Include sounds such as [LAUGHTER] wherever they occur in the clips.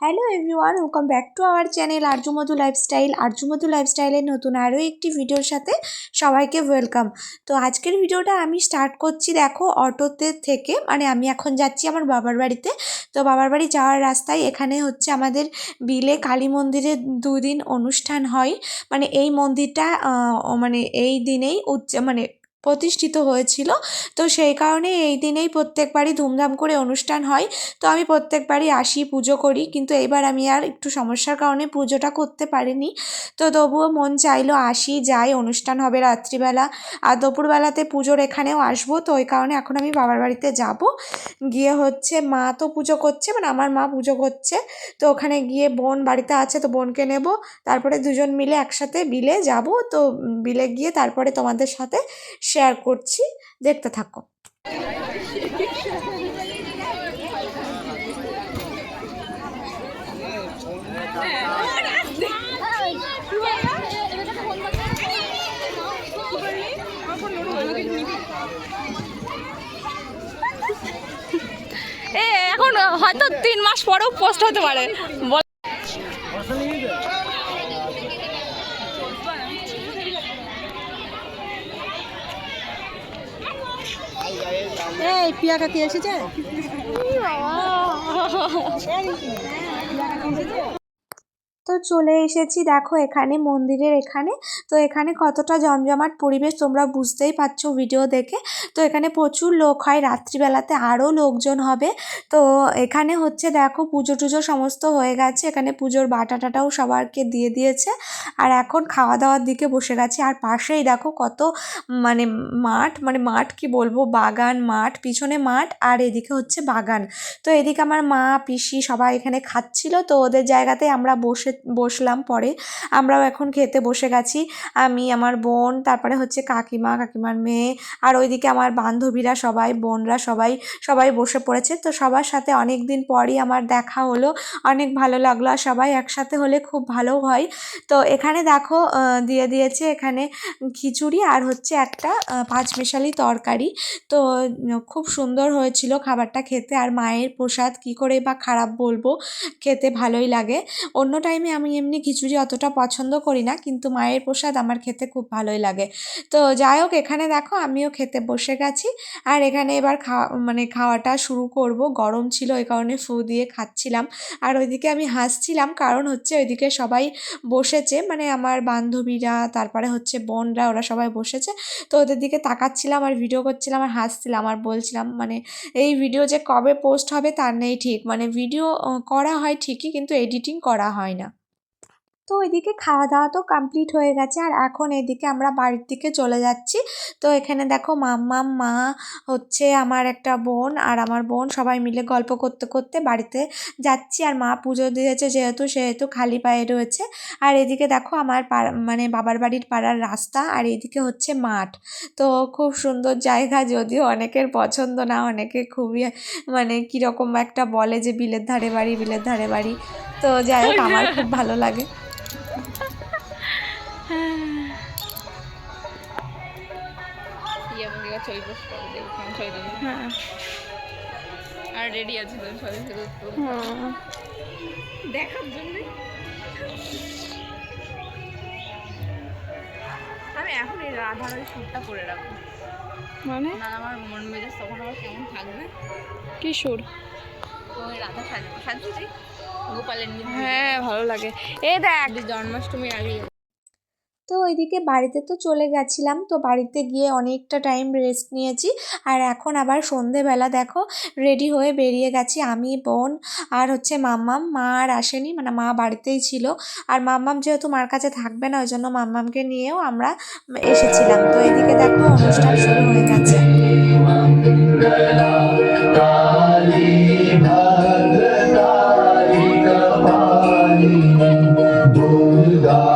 Hello everyone welcome back to our channel Aryamadhu lifestyle Aryamadhu লাইফস্টাইলের নতুন আরও একটি ভিডিওর সাথে সবাইকে ওয়েলকাম তো আজকের ভিডিওটা আমি স্টার্ট করছি দেখো অটোতে থেকে মানে আমি এখন যাচ্ছি আমার বাবার বাড়িতে। তো বাবার বাড়ি যাওয়ার রাস্তায় এখানে হচ্ছে আমাদের বিলে কালী মন্দিরে দুদিন অনুষ্ঠান হয়। মানে এই মন্দিরটা মানে এই দিনেই উচ্চ মানে প্রতিষ্ঠিত হয়েছিল। তো সেই কারণে এই দিনেই প্রত্যেকবারই ধুমধাম করে অনুষ্ঠান হয়। তো আমি প্রত্যেকবারই আসি, পুজো করি, কিন্তু এবার আমি আর একটু সমস্যার কারণে পুজোটা করতে পারিনি। তো তবুও মন চাইলো আসি, যাই, অনুষ্ঠান হবে রাত্রিবেলা। আর দুপুরবেলাতে পুজোর এখানেও আসব, তো ওই কারণে এখন আমি বাবার বাড়িতে যাব। গিয়ে হচ্ছে মা তো পুজো করছে মানে আমার মা পুজো করছে। তো ওখানে গিয়ে বোন বাড়িতে আছে, তো বোনকে নেব। তারপরে দুজন মিলে একসাথে বিলে যাব। তো বিলে গিয়ে তারপরে তোমাদের সাথে শেয়ার করছি দেখতে থাকো। এখন হয়তো তিন মাস পরেও পোস্ট হতে পারে বল এই পিয়া কাকি এসেছে তো চলে এসেছি। দেখো এখানে মন্দিরের এখানে। তো এখানে কতটা জমজমাট পরিবেশ তোমরা বুঝতেই পারছ ভিডিও দেখে। তো এখানে প্রচুর লোক হয়। রাত্রিবেলাতে আরও লোকজন হবে। তো এখানে হচ্ছে দেখো পুজো টুজো সমস্ত হয়ে গেছে। এখানে পুজোর বাটা টাটাও সবারকে দিয়ে দিয়েছে। আর এখন খাওয়া দাওয়ার দিকে বসে গেছে। আর পাশেই দেখো কত মানে মাঠ মানে মাঠ কি বলব? বাগান, মাঠ, পিছনে মাঠ আর এদিকে হচ্ছে বাগান। তো এদিকে আমার মা, পিসি সবাই এখানে খাচ্ছিল। তো ওদের জায়গাতে আমরা বসে বসলাম পরে। আমরাও এখন খেতে বসে গেছি। আমি, আমার বোন, তারপরে হচ্ছে কাকিমা, কাকিমার মেয়ে, আর ওইদিকে আমার বান্ধবীরা সবাই, বোনরা সবাই সবাই বসে পড়েছে। তো সবার সাথে অনেক দিন পরই আমার দেখা হলো। অনেক ভালো লাগল আর সবাই একসাথে হলে খুব ভালো হয়। তো এখানে দেখো দিয়ে দিয়েছে এখানে খিচুড়ি আর হচ্ছে একটা পাঁচমেশালি তরকারি। তো খুব সুন্দর হয়েছিল খাবারটা খেতে। আর মায়ের প্রসাদ কি করে বা খারাপ বলব, খেতে ভালোই লাগে। অন্য টাইমে আমি এমনি খিচুড়ি অতটা পছন্দ করি না, কিন্তু মায়ের প্রসাদ আমার খেতে খুব ভালোই লাগে। তো যাই হোক, এখানে দেখো আমিও খেতে বসে গেছি। আর এখানে এবার খাওয়া মানে খাওয়াটা শুরু করব। গরম ছিল ওই কারণে ফু দিয়ে খাচ্ছিলাম। আর ওইদিকে আমি হাসছিলাম, কারণ হচ্ছে ওইদিকে সবাই বসেছে। মানে আমার বান্ধবীরা, তারপরে হচ্ছে বোনরা, ওরা সবাই বসেছে। তো ওদের দিকে তাকাচ্ছিলাম, আর ভিডিও করছিলাম, আর হাসছিলাম, আর বলছিলাম মানে এই ভিডিও যে কবে পোস্ট হবে তার নেই ঠিক। মানে ভিডিও করা হয় ঠিকই, কিন্তু এডিটিং করা হয় না। তো এদিকে খাওয়া দাওয়া তো কমপ্লিট হয়ে গেছে। আর এখন এদিকে আমরা বাড়ির দিকে চলে যাচ্ছি। তো এখানে দেখো মাম্মা মা, হচ্ছে আমার একটা বোন আর আমার বোন সবাই মিলে গল্প করতে করতে বাড়িতে যাচ্ছি। আর মা পুজো দিয়েছে যেহেতু, সেহেতু খালি পায়ে রয়েছে। আর এদিকে দেখো আমার মানে বাবার বাড়ির পাড়ার রাস্তা আর এদিকে হচ্ছে মাঠ। তো খুব সুন্দর জায়গা যদিও অনেকের পছন্দ না, অনেকে খুবই মানে কীরকম একটা বলে যে বিলের ধারে বাড়ি, বিলের ধারে বাড়ি। তো যাই হোক, আমার খুব ভালো লাগে। [SIGHS] আর রেডি আছে তো হ্যাঁ। দেখার জন্য। আমি এখন এই রাধার ওই সুরটা করে রাখব। মানে? না আমার মন মেজাজ তখন আবার কেমন থাকবে? কি সুর? ওই রাধা সাজবো সাজছি গোপালের হ্যাঁ ভালো লাগে। এ দেখ। জন্মাষ্টমীর আগে তো ওইদিকে বাড়িতে তো চলে গেছিলাম। তো বাড়িতে গিয়ে অনেকটা টাইম রেস্ট নিয়েছি। আর এখন আবার সন্ধেবেলা দেখো রেডি হয়ে বেরিয়ে গেছি আমি, বোন আর হচ্ছে মাম্মাম। মা আর আসেনি মানে মা বাড়িতেই ছিল। আর মাম্মাম যেহেতু মার কাছে থাকবে না ওই জন্য মাম্মামকে নিয়েও আমরা এসেছিলাম। তো এদিকে দেখো, অনুষ্ঠান শুরু হয়ে গেছে। God.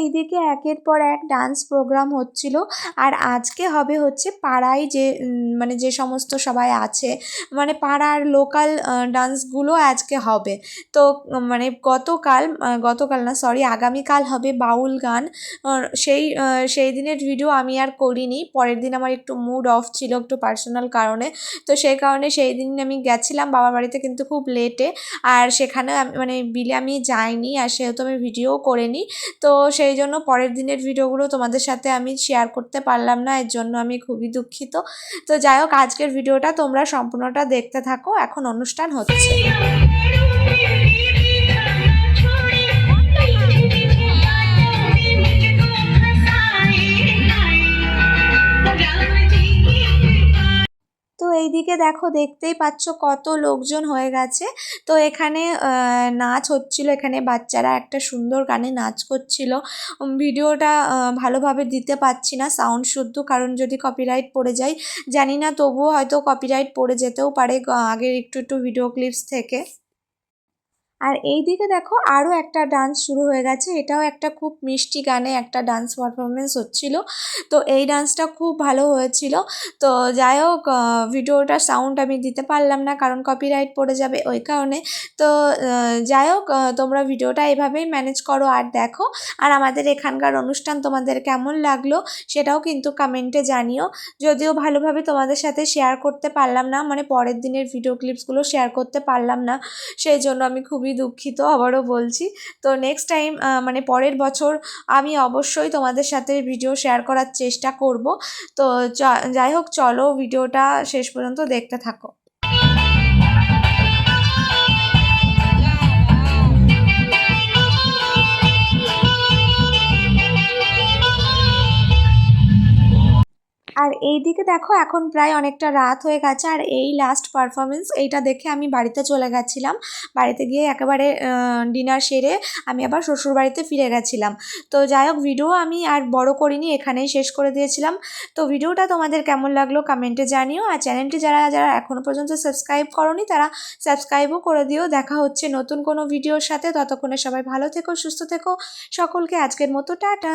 এইদিকে একের পর এক ডান্স প্রোগ্রাম হচ্ছিল। আর আজকে হবে হচ্ছে পাড়ায় যে মানে যে সমস্ত সবাই আছে মানে পাড়ার লোকাল ডান্সগুলো আজকে হবে। তো মানে গতকাল গতকাল না সরি আগামীকাল হবে বাউল গান। সেই সেই দিনের ভিডিও আমি আর করিনি। পরের দিন আমার একটু মুড অফ ছিল একটু পার্সোনাল কারণে। তো সেই কারণে সেই দিন আমি গেছিলাম, বাবার বাড়িতে কিন্তু খুব লেটে আর সেখানে মানে বিলে আমি যাইনি, আর সেহেতু আমি ভিডিও করিনি। তো সেই জন্য পরের দিনের ভিডিওগুলো তোমাদের সাথে আমি শেয়ার করতে পারলাম না, এর জন্য আমি খুবই দুঃখিত। তো যাই হোক, আজকের ভিডিওটা তোমরা সম্পূর্ণটা দেখতে থাকো, এখন অনুষ্ঠান হচ্ছে। এইদিকে দেখো দেখতেই পাচ্ছ কত লোকজন হয়ে গেছে। তো এখানে নাচ হচ্ছিল। এখানে বাচ্চারা একটা সুন্দর গানে নাচ করছিল। ভিডিওটা ভালোভাবে দিতে পারছি না সাউন্ড শুদ্ধ, কারণ যদি কপিরাইট পড়ে যায়। জানি না, তবুও হয়তো কপিরাইট পড়ে যেতেও পারে আগের একটু একটু ভিডিও ক্লিপস থেকে। আর এই দিকে দেখো আরও একটা ডান্স শুরু হয়ে গেছে। এটাও একটা খুব মিষ্টি গানে একটা ডান্স পারফরমেন্স হচ্ছিল। তো এই ডান্সটা খুব ভালো হয়েছিল। তো যাই হোক ভিডিওটার সাউন্ড আমি দিতে পারলাম না, কারণ কপিরাইট পড়ে যাবে ওই কারণে। তো যাই হোক তোমরা ভিডিওটা এভাবেই ম্যানেজ করো আর দেখো। আর আমাদের এখানকার অনুষ্ঠান তোমাদের কেমন লাগল সেটাও কিন্তু কমেন্টে জানিও। যদিও ভালোভাবে তোমাদের সাথে শেয়ার করতে পারলাম না মানে পরের দিনের ভিডিও ক্লিপসগুলো শেয়ার করতে পারলাম না, সেই জন্য আমি খুবই দুঃখিত, আবারও বলছি। তো নেক্সট টাইম মানে পরের বছর আমি অবশ্যই তোমাদের সাথে ভিডিও শেয়ার করার চেষ্টা করব। তো যাই হোক, চলো ভিডিওটা শেষ পর্যন্ত দেখতে থাকো। আর এই দিকে দেখো, এখন প্রায় অনেকটা রাত হয়ে গেছে আর এই লাস্ট পারফরমেন্স এইটা দেখে আমি বাড়িতে চলে গেছিলাম। বাড়িতে গিয়ে একেবারে ডিনার সেরে আমি আবার শ্বশুর বাড়িতে ফিরে গেছিলাম। তো যাই হোক ভিডিও আমি আর বড় করিনি, এখানেই শেষ করে দিয়েছিলাম। তো ভিডিওটা তোমাদের কেমন লাগল কমেন্টে জানিও। আর চ্যানেলটি যারা যারা এখনও পর্যন্ত সাবস্ক্রাইব করনি, তারা সাবস্ক্রাইবও করে দিও। দেখা হচ্ছে নতুন কোনো ভিডিওর সাথে। ততক্ষণে সবাই ভালো থেকো, সুস্থ থেকো। সকলকে আজকের মতো টাটা।